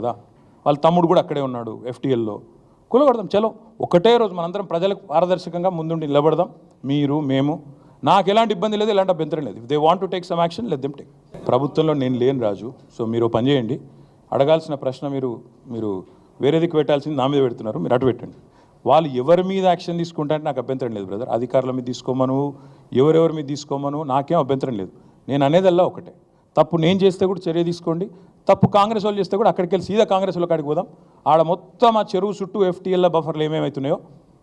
కదా? వాళ్ళ తమ్ముడు కూడా అక్కడే ఉన్నాడు ఎఫ్టీఎల్లో. కూలగొడదాం చలో. ఒకటే రోజు మనందరం ప్రజలకు పారదర్శకంగా ముందుండి నిలబడదాం. మీరు మేము. నాకు ఎలాంటి ఇబ్బంది లేదు ఎలాంటి అభ్యంతరం లేదు. They want to take some action let them take ప్రభుత్వంలో నేను లేను రాజు సో మీరు పని చేయండి. అడగాల్సిన ప్రశ్న మీరు మీరు వేరే దిక్కు పెట్టాల్సింది నా మీద పెడుతున్నారు మీరు అటు పెట్టండి. వాళ్ళు ఎవరి మీద యాక్షన్ తీసుకుంటారంటే నాకు అభ్యంతరం లేదు బ్రదర్. అధికారుల మీద తీసుకోమను ఎవరెవరి మీద తీసుకోమను నాకేం అభ్యంతరం లేదు. నేను అనేదల్లా ఒకటే. తప్పు నేను చేస్తే కూడా చర్య తీసుకోండి. తప్పు కాంగ్రెస్ వాళ్ళు చేస్తే కూడా అక్కడికి వెళ్ళి సీదా కాంగ్రెస్ వాళ్ళకి అడిగి పోదాం. ఆడ మొత్తం ఆ చెరువు చుట్టూ ఎఫ్టీఎల్ బఫర్లు ఏమేమవుతున్నాయో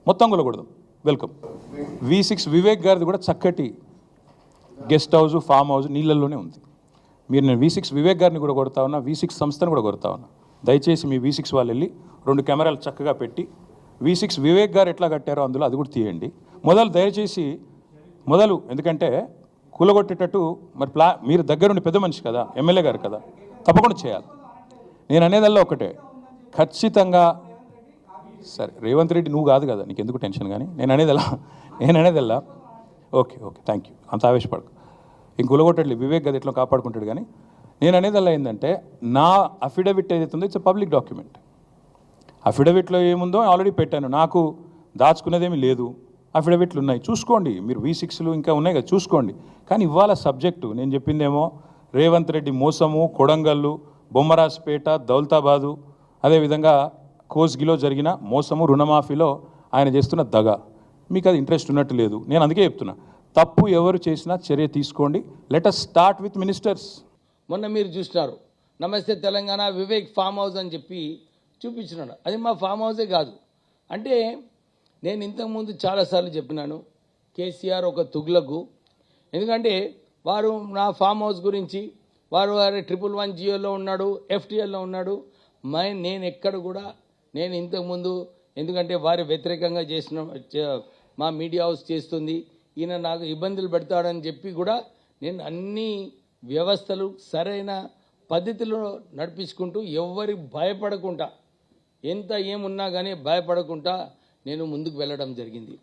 మొత్తం కొలకూడదు వెల్కమ్. వి సిక్స్ వివేక్ గారిది కూడా చక్కటి గెస్ట్ హౌస్ ఫామ్ హౌస్ నీళ్ళల్లోనే ఉంది. మీరు నేను వి సిక్స్ వివేక్ గారిని కూడా కొడతా ఉన్నా వి సిక్స్ సంస్థను కూడా కొడతా ఉన్నా. దయచేసి మీ వి సిక్స్ వాళ్ళు వెళ్ళి రెండు కెమెరాలు చక్కగా పెట్టి వి సిక్స్ వివేక్ గారు ఎట్లా కట్టారో అందులో అది కూడా తీయండి. మొదలు దయచేసి మొదలు ఎందుకంటే కూలగొట్టేటట్టు మరి ప్లా మీరు దగ్గరుండి పెద్ద మనిషి కదా ఎమ్మెల్యే గారు కదా తప్పకుండా చేయాలి. నేను అనేదల్లా ఒకటే. ఖచ్చితంగా సరే రేవంత్ రెడ్డి నువ్వు కాదు కదా నీకు ఎందుకు టెన్షన్ కానీ? నేను అనేదల్లా నేను అనేదల్లా. Okay okay thank you. అంత ఆవేశపడకు. ఇంక వివేక్ గది ఎట్లా కాపాడుకుంటాడు కానీ? నేను అనేదల్లా ఏంటంటే నా అఫిడవిట్ ఏదైతే ఉందో ఇట్స్ పబ్లిక్ డాక్యుమెంట్. అఫిడవిట్లో ఏముందో ఆల్రెడీ పెట్టాను. నాకు దాచుకునేదేమీ లేదు. అఫిడవిట్లు ఉన్నాయి. చూసుకోండి. మీరు వి సిక్స్లు ఇంకా ఉన్నాయి కదా చూసుకోండి. కానీ ఇవాళ సబ్జెక్టు నేను చెప్పిందేమో రేవంత్ రెడ్డి మోసము కొడంగల్లు బొమ్మరాజ్పేట దౌలతాబాదు అదేవిధంగా కోస్గిలో జరిగిన మోసము రుణమాఫీలో ఆయన చేస్తున్న దగ. మీకు అది ఇంట్రెస్ట్ ఉన్నట్టు లేదు. నేను అందుకే చెప్తున్నా. తప్పు ఎవరు చేసినా చర్య తీసుకోండి. Let us start with ministers మొన్న మీరు చూసినారు. నమస్తే తెలంగాణ వివేక్ ఫామ్ హౌస్ అని చెప్పి చూపించినాడు. అది మా ఫామ్ హౌసే కాదు. అంటే నేను ఇంతకుముందు చాలాసార్లు చెప్పినాను. కేసీఆర్ ఒక తుగ్లకు. ఎందుకంటే వారు నా ఫామ్ హౌస్ గురించి వారు వారి ట్రిపుల్ వన్ జియోలో ఉన్నాడు ఎఫ్టీఎల్లో ఉన్నాడు. మై నేను ఎక్కడ కూడా నేను ఇంతకుముందు ఎందుకంటే వారి వ్యతిరేకంగా చేసిన మా మీడియా హౌస్ చేస్తుంది. ఈయన నాకు ఇబ్బందులు పెడతాడని చెప్పి కూడా నేను అన్ని వ్యవస్థలు సరైన పద్ధతిలో నడిపించుకుంటూ ఎవ్వరి భయపడకుండా ఎంత ఏమున్నా కానీ భయపడకుండా నేను ముందుకు వెళ్ళడం జరిగింది.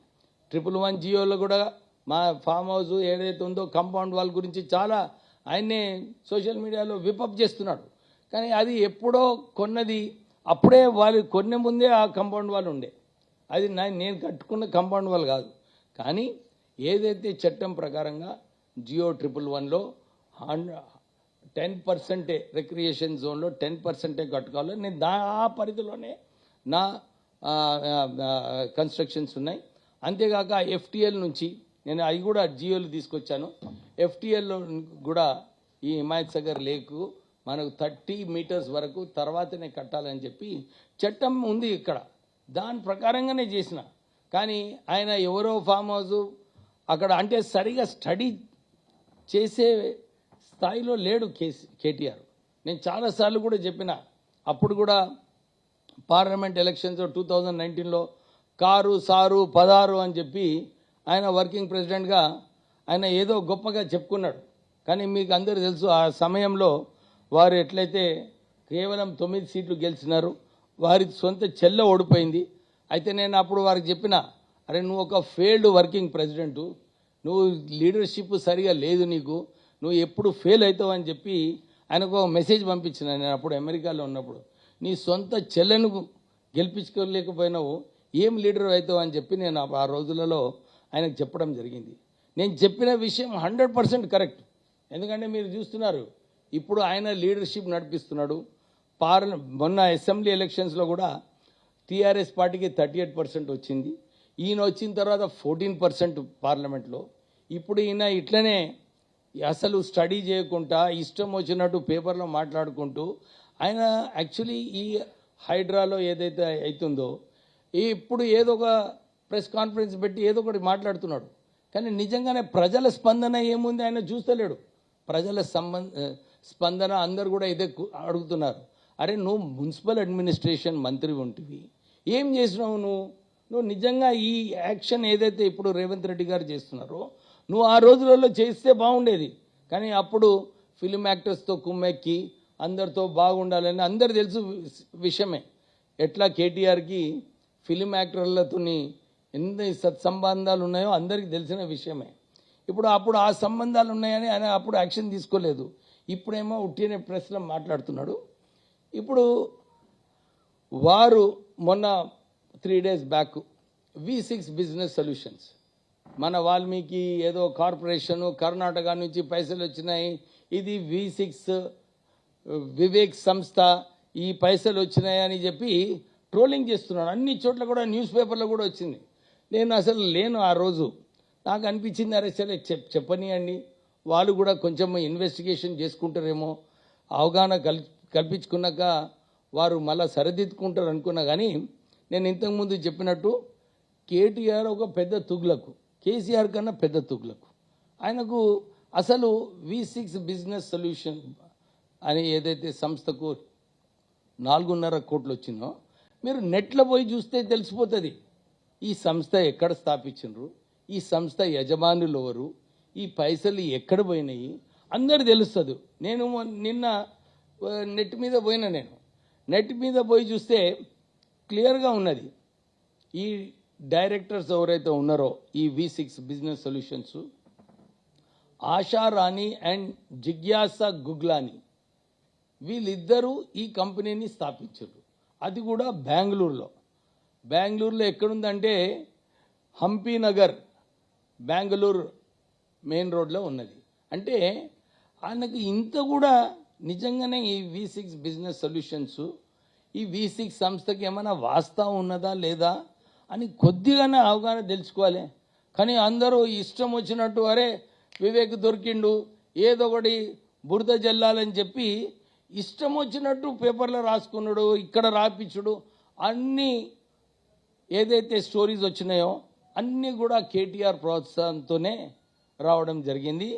ట్రిపుల్ వన్ జియోలో కూడా మా ఫామ్ హౌస్ ఏదైతే ఉందో కంపౌండ్ వాల్ గురించి చాలా ఆయన్నే సోషల్ మీడియాలో విపప్ చేస్తున్నాడు. కానీ అది ఎప్పుడో కొన్నది అప్పుడే వాళ్ళు కొన్నే ముందే ఆ కంపౌండ్ వాల్ ఉండే. అది నా- నేను కట్టుకున్న కంపౌండ్ వాల్ కాదు. కానీ ఏదైతే చట్టం ప్రకారంగా జియో ట్రిపుల్ వన్లో టెన్ పర్సెంటే రిక్రియేషన్ జోన్లో టెన్ పర్సెంటే కట్టుకోవాలి నేను దా ఆ పరిధిలోనే నా కన్స్ట్రక్షన్స్ ఉన్నాయి. అంతేకాక ఎఫ్టిఎల్ నుంచి నేను అవి కూడా జియోలు తీసుకొచ్చాను. ఎఫ్టీఎల్లో కూడా ఈ హిమాయత్ సాగర్ లేకు మనకు థర్టీ మీటర్స్ వరకు తర్వాతనే కట్టాలని చెప్పి చట్టం ఉంది ఇక్కడ. దాని ప్రకారంగానే చేసిన. కానీ ఆయన ఎవరో ఫామ్ హౌస్ అక్కడ అంటే సరిగా స్టడీ చేసే స్థాయిలో లేడు కేసీ కేటీఆర్. నేను చాలాసార్లు కూడా చెప్పిన. అప్పుడు కూడా పార్లమెంట్ ఎలక్షన్స్ టూ థౌజండ్ నైన్టీన్లో కారు సారు పదారు అని చెప్పి ఆయన వర్కింగ్ ప్రెసిడెంట్గా ఆయన ఏదో గొప్పగా చెప్పుకున్నాడు. కానీ మీకు అందరూ తెలుసు ఆ సమయంలో వారు ఎట్లయితే కేవలం తొమ్మిది సీట్లు గెలిచినారు వారి సొంత చెల్ల ఓడిపోయింది. అయితే నేను అప్పుడు వారికి చెప్పిన అరే నువ్వు ఒక ఫెయిల్డ్ వర్కింగ్ ప్రెసిడెంటు నువ్వు లీడర్షిప్ సరిగా లేదు నీకు నువ్వు ఎప్పుడు ఫెయిల్ అవుతావు అని చెప్పి ఆయనకు ఒక మెసేజ్ పంపించిన నేను అప్పుడు అమెరికాలో ఉన్నప్పుడు. నీ సొంత చెల్లెను గెలిపించుకోలేకపోయినావు ఏం లీడర్ అవుతావు అని చెప్పి నేను ఆ- ఆ రోజులలో ఆయనకు చెప్పడం జరిగింది. నేను చెప్పిన విషయం హండ్రెడ్ పర్సెంట్ కరెక్ట్. ఎందుకంటే మీరు చూస్తున్నారు ఇప్పుడు ఆయన లీడర్షిప్ నడిపిస్తున్నాడు. పార్ల మొన్న అసెంబ్లీ ఎలక్షన్స్లో కూడా టీఆర్ఎస్ పార్టీకి థర్టీ ఎయిట్ పర్సెంట్ వచ్చింది. ఈయన వచ్చిన తర్వాత ఫోర్టీన్ పర్సెంట్ పార్లమెంట్లో. ఇప్పుడు ఈయన ఇట్లనే అసలు స్టడీ చేయకుండా ఇష్టం వచ్చినట్టు పేపర్లో మాట్లాడుకుంటూ ఆయన యాక్చువల్లీ ఈ హైడ్రాలో ఏదైతే అవుతుందో ఇప్పుడు ఏదో ఒక ప్రెస్ కాన్ఫరెన్స్ పెట్టి ఏదో ఒకటి మాట్లాడుతున్నాడు. కానీ నిజంగానే ప్రజల స్పందన ఏముంది? ఆయన చూస్తలేడు. ప్రజల సంబంధ స్పందన అందరు కూడా ఇదే అడుగుతున్నారు. అరే నువ్వు మున్సిపల్ అడ్మినిస్ట్రేషన్ మంత్రి ఉంటివి. ఏం చేసినావు నువ్వు? నువ్వు నిజంగా ఈ యాక్షన్ ఏదైతే ఇప్పుడు రేవంత్ రెడ్డి గారు చేస్తున్నారో నువ్వు ఆ రోజులలో చేస్తే బాగుండేది. కానీ అప్పుడు ఫిలిం యాక్టర్స్తో కుమ్మెక్కి అందరితో బాగుండాలని అందరు తెలుసు వి- విషయమే. ఎట్లా కేటీఆర్కి ఫిలిం యాక్టర్లతోని ఎన్ని సత్సంబంధాలు ఉన్నాయో అందరికీ తెలిసిన విషయమే. ఇప్పుడు అప్పుడు ఆ సంబంధాలు ఉన్నాయని ఆయన అప్పుడు యాక్షన్ తీసుకోలేదు. ఇప్పుడేమో ఉట్టిన ప్రశ్న మాట్లాడుతున్నాడు. ఇప్పుడు వారు మొన్న three days back V six business solutions. మన వాల్మీకి ఏదో కార్పొరేషన్ కర్ణాటక నుంచి పైసలు వచ్చినాయి. ఇది వి సిక్స్ వివేక్ సంస్థ ఈ పైసలు వచ్చినాయి అని చెప్పి ట్రోలింగ్ చేస్తున్నాడు. అన్ని చోట్ల కూడా న్యూస్ పేపర్లో కూడా వచ్చింది. నేను అసలు లేను ఆ రోజు. నాకు అనిపించింది అరే సరే చెప్ చెప్పనియండి. వాళ్ళు కూడా కొంచెం ఇన్వెస్టిగేషన్ చేసుకుంటారేమో. అవగాహన కల్ కల్పించుకున్నాక వారు మళ్ళా సరిదిద్దుకుంటారు అనుకున్నా కానీ నేను ఇంతకుముందు చెప్పినట్టు కేటీఆర్ ఒక పెద్ద తుగ్లకు. కేసీఆర్ కన్నా పెద్ద తుగ్లకు. ఆయనకు అసలు వి సిక్స్ బిజినెస్ సొల్యూషన్ అని ఏదైతే సంస్థకు నాలుగున్నర కోట్లు వచ్చిందో మీరు నెట్లో పోయి చూస్తే తెలిసిపోతుంది. ఈ సంస్థ ఎక్కడ స్థాపించరు ఈ సంస్థ యజమానులు ఎవరు ఈ పైసలు ఎక్కడ పోయినాయి? అందరు తెలుస్తుంది. నేను నిన్న నెట్ మీద పోయినా నేను. నెట్ మీద పోయి చూస్తే క్లియర్గా ఉన్నది. ఈ డైరెక్టర్స్ ఎవరైతే ఉన్నారో ఈ V six business solutions Asha Rani and జిజ్ఞాస గుగ్లాని వీళ్ళిద్దరూ ఈ కంపెనీని స్థాపించారు అది కూడా బెంగళూరులో. బెంగళూరులో ఎక్కడుందంటే హంపీనగర్ బెంగళూరు మెయిన్ రోడ్లో ఉన్నది. అంటే ఆయనకు ఇంత కూడా నిజంగానే ఈ వి సిక్స్ బిజినెస్ సొల్యూషన్స్ ఈ వి సిక్స్ సంస్థకి ఏమైనా వాస్తవం ఉన్నదా లేదా అని కొద్దిగానే అవగాహన తెలుసుకోవాలి. కానీ అందరూ ఇష్టం వచ్చినట్టు అరే వివేక్ దొరికిండు ఏదో ఒకటి బురద జల్లాలని చెప్పి ఇష్టం వచ్చినట్టు పేపర్లో రాసుకున్నాడు ఇక్కడ రాపించుడు అన్నీ ఏదైతే స్టోరీస్ వచ్చినాయో అన్నీ కూడా కేటీఆర్ ప్రోత్సాహంతోనే రావడం జరిగింది.